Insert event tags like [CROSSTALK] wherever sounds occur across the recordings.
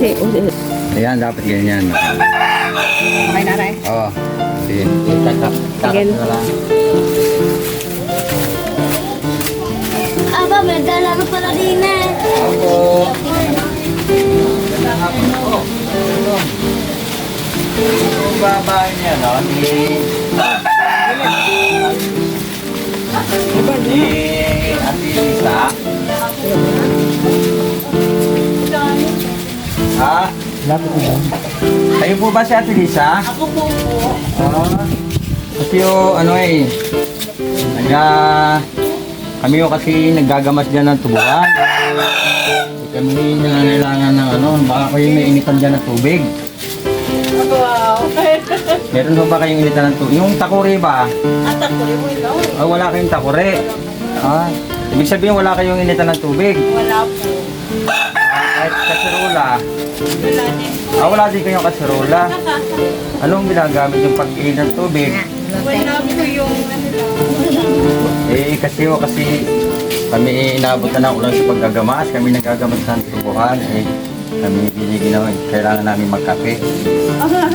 Hindi, hindi. Ayan, dapat ganyan. Okay, nanay. Oo. Sige. Itatap. Sige. na lang. Aba, may dala ka pala din eh. Ako. Babae niya, no? Ni... Ni Ate Lisa. Ha? Kayo po ba si Ate Lisa? Ako po po. Ah, kasi yung ano eh, naga, kami yung kasi naggagamas dyan ng tubuhan. Kami nangangailangan ng ano, baka kayo may initan dyan ng tubig. Wow. [LAUGHS] Meron ba ba kayong initan ng tubig? Yung takore ba? At ako rin mo eh. Ah, wala kayong takore. Ah, ibig sabihin wala kayong initan ng tubig. Wala po. Ah, kahit kaserola. Wala din. Ah, wala din kayong kaserola. Anong ginagamit yung pag-init ng tubig? Wala po yung ano lang. Eh, kasi o kasi kami inabot na ng ulan sa paggagamas, kami nagagamas ng tubuhan, eh, kami binigyan naman, kailangan namin magkape.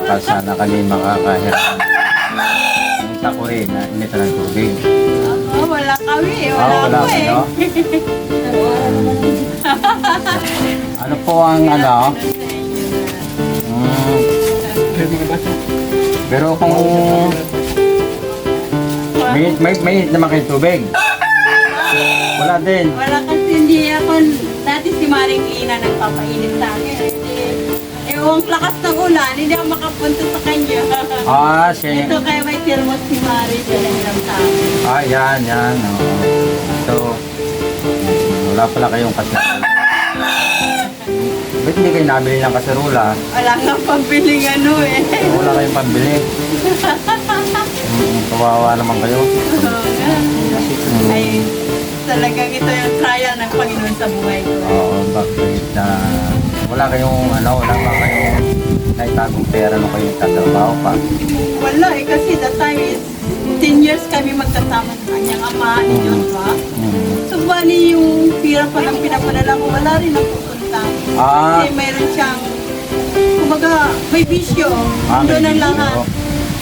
Para sana kami makakahiram ng takuri na initan ng tubig. Oh, wala kami. Ah, Wala, wala po eh. [LAUGHS] Ano po ang ano? Hmm, pero kung may, may, may naman kayo tubig. Wala din. Wala kasi hindi ako, dati si Maring Ina nagpapainit sa akin. Eh, Ewan lakas ng ulan, hindi ako makapunta sa kanya. Ah, [LAUGHS] siya Ito kaya may thermos si Maring pinahiram sa akin. Ah, yan, yan. oo. So, wala pala kayong kaserola. Ba't hindi kayo nabili ng kaserola? Wala nga pambiling ano eh. Wala kayong pambili. Mm, kawawa naman kayo. Ay, talagang ito yung trial ng Panginoon sa buhay ko. Oo, bakit na wala kayong ano, wala ba kayong naitagong pera nung kayo tatrabaho pa? Wala eh, kasi that time is 10 years kami magkasama sa kanyang ama ni Joshua. Mm. So, bali yung pira pa ng pinapadala ko, wala rin ang pupunta. Ah. Kasi mayroon siyang, kumbaga, may bisyo. Ah, may Doon ang bisyo. lahat.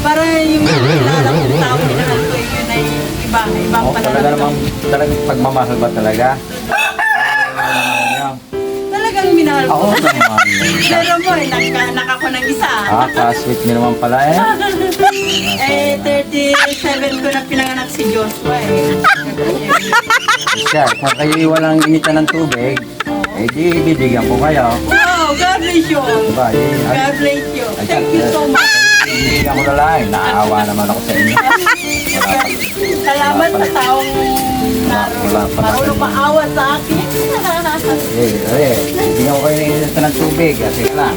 Para yung kilala kong tao, minahal ko yun ay iba, ibang Oh, talaga namang, talagang pagmamahal ba talaga? Talagang minahal ko. Oo naman. [LAUGHS] Pero mo, eh, nagkaanak ako ng isa. Ah, ka-sweet niyo naman pala eh. [LAUGHS] Eh, 37 ko na pinanganak si Joshua eh. Siya, kung kayo walang initan ng tubig, eh di bibigyan ko kayo. Wow, God bless you. Diba? Ay, God bless you. Thank you so much. bibigyan ko na lang. eh. Naawa naman ako sa inyo. [LAUGHS] Salamat sa taong na- marunong maawa sa akin. Eh, eh, bibigyan ko kayo ng initan ng tubig. Kasi lang.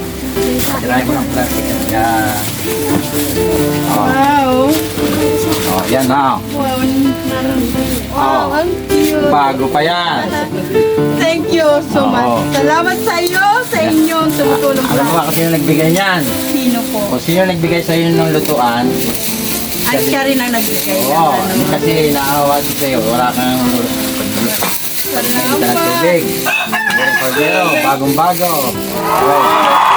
Tirahin mo ng plastic. Yan. Oh, Wow. Yan na. Wow, Oh. Bago pa yan. [LAUGHS] Thank you so Oo. much. Salamat sa iyo, sa inyong tumutulong Alam mo sa ba kung sino nagbigay niyan? Sino po? Kung sino nagbigay sa iyo ng lutuan, Ay, siya rin ang nagbigay ng Oo, ano. kasi naawa din sa'yo. Wala kang pagkita ng tubig. Pero bagong-bago. Oh,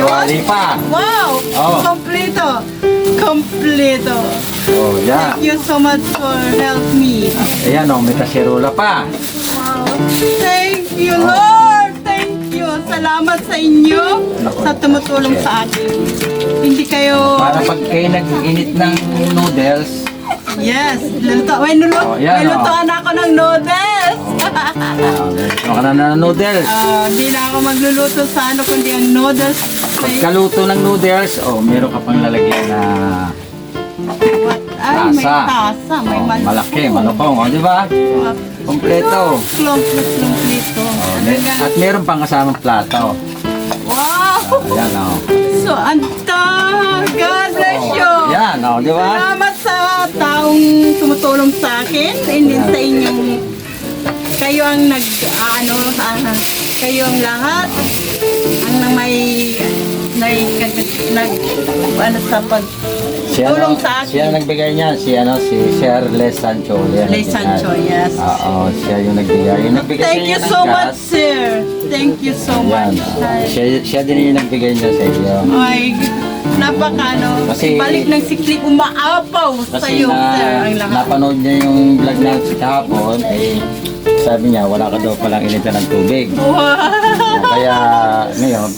Diyos. pa. Wow! Oo. Kompleto! Kompleto! Oh, yan. Thank you so much for help me. Ayan o, may kasirola pa. Wow! Thank you, Lord! Thank you! Salamat sa inyo sa tumutulong sa akin. Hindi kayo... Para pag kayo nag-init ng noodles, Yes! Luto, may, luto, Oh, yan, may oh. lutoan ako ng noodles! uh, ka na ng noodles. Ah, Di na ako magluluto sa ano kundi ang noodles. Pagkaluto ng noodles, oh, meron ka pang lalagyan na? Ay, may Tasa. tasa. May oh, malaki. malaki, malukong, oh, di ba? Kompleto. Kompleto. Oh, may- at meron pang kasamang plato. Wow! Ayan, oh. So, anta! God bless you! Yan, oh, di ba? Salamat sa taong tumutulong sa akin and din sa inyong kayo ang nag ano ah, kayo ang lahat ang may nag, ano sa pag Siya Tulong ang- sa Siya akin. nagbigay niya, si ano, si Sir Les Sancho. Les. Sancho, yes. Oo, siya yung nagbigay. Yung nagbigay Thank you so much, gas. sir. Thank you so Yan, much. siya, siya din yung nagbigay niya sa iyo. Ay, napakano. Kasi- Balik ng sikli, umaapaw sa iyo, na, sir. Ang lahat. napanood niya yung vlog natin kahapon, eh, sabi niya, wala ka daw palang initan ng tubig. Wow. Kaya, ngayon,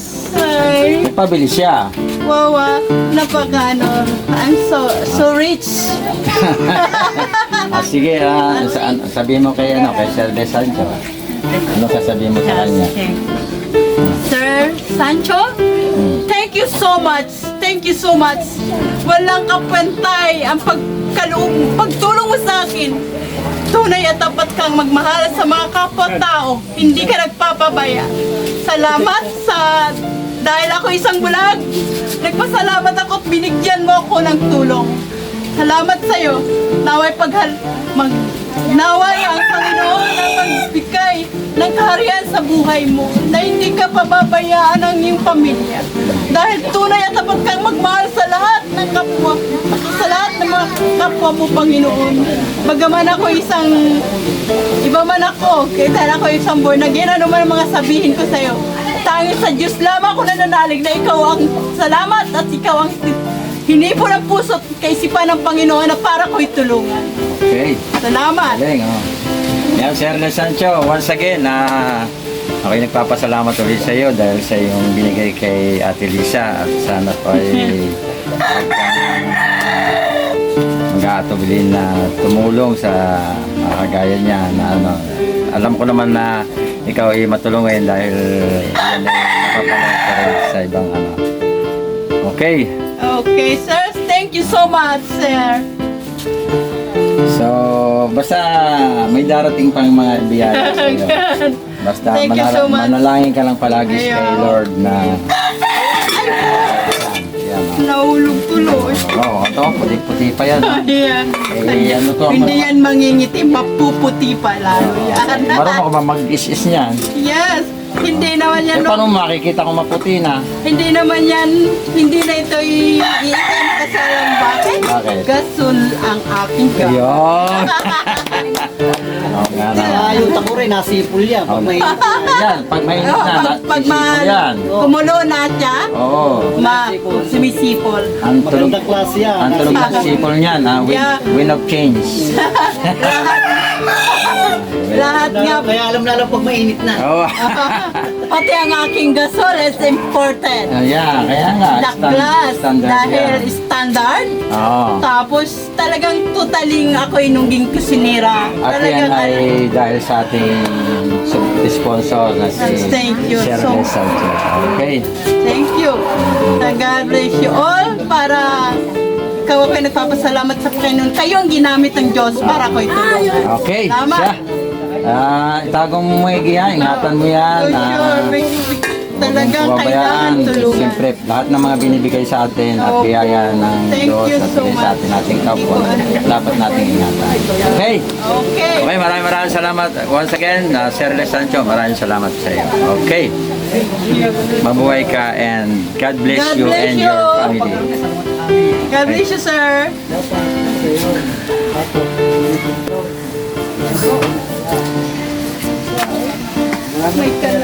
Ay, nagpabili siya. wow, ah. napakano. I'm so, so rich. Ah, sige, ah, [LAUGHS] sa, sabihin mo kay, ano, kay Sir De Sancho. Ano sasabihin mo sa kanya? Sir Sancho, Hmm. thank you so much. Thank you so much. Walang kapantay ang pagkaloob, pagtulong mo sa akin. Tunay at tapat kang magmahal sa mga kapwa-tao. Hindi ka nagpapabaya. Salamat sa... Dahil ako isang bulag, nagpasalamat ako at binigyan mo ako ng tulong. Salamat sa iyo. Naway paghal mag naway ang Panginoon na magbigay ng kaharian sa buhay mo na hindi ka pababayaan ng iyong pamilya. Dahil tunay at tapat kang magmahal sa lahat ng kapwa, sa lahat ng mga kapwa mo, Panginoon. Bagaman ako isang, iba man ako, kaya ako isang born again, ano ang mga sabihin ko sa iyo. Tanging sa Diyos lamang ako nananalig na ikaw ang salamat at ikaw ang hinipo ng puso at kaisipan ng Panginoon na para ko'y tulungan. Okay. Salamat! Galing, oh. Yan, Sir Les Sancho, once again, na ako'y nagpapasalamat ulit sa iyo dahil sa iyong binigay kay Ate Lisa at sana po ay [LAUGHS] mag-aatubili na tumulong sa mga kagaya niya na ano. Alam ko naman na ikaw ay matulungan dahil yan ay napapanood ka rin sa ibang ano. Okay. Okay, sir. Thank you so much, sir. So, basta may darating pang mga biyaya sa iyo. [LAUGHS] Basta Thank you manala- so much. manalangin ka lang palagi kay. Lord na Ito, puti-puti pa yan. oh. [LAUGHS] Ayan. Eh, ano to? Hindi yan mangingiti, mapuputi pa lalo yan. Marunong ba mag-is-is niyan? yes, hindi naman Eh, yan, paano makikita kung maputi na? hindi naman yan, hindi na ito iitin kasi alam bakit? Bakit? Gasol ang aking ga. Ayun! [LAUGHS] Oo nga na. Ah, yung takore, nasipol yan. Pag may... Yan, pag mainit Oh, na, pag, pag ma, yan. kumulo na siya, Oo. ma, sumisipol. Ang tulog, Magandang klase yan. ang tulog ng sipol niyan, ah, wind of change. [LAUGHS] Lahat nga Kaya alam na pag mainit na. Oo. [LAUGHS] Pati ang aking gasol is important. Ah, yeah, kaya nga. The stand- class, standard dahil yan. standard. Oo. Tapos talagang totaling ako inungging kusinera. At Talagang yan ay dahil sa ating sub- sponsor na si Thank you Sir so Sanchez. Okay. thank you. And God bless you all para ikaw ako'y nagpapasalamat sa Panginoon. Kayo ang ginamit ng Diyos para ako'y tulungan. Okay. Tama. Siya. Ah, itago mo mo yan, ingatan mo yan. So ah, sure, may- talagang kailangan pabayaan. tulungan. Siyempre, lahat ng mga binibigay sa atin at Opo. biyaya ng Thank Diyos you at so bigay sa much. atin ating kapwa, dapat nating ingatan. Okay. Okay. Okay, maraming maraming salamat. Once again, uh, Sir Les Sancho, maraming salamat sa iyo. Okay. Mabuhay ka and God bless God you bless and you. your family. God bless you, sir. God.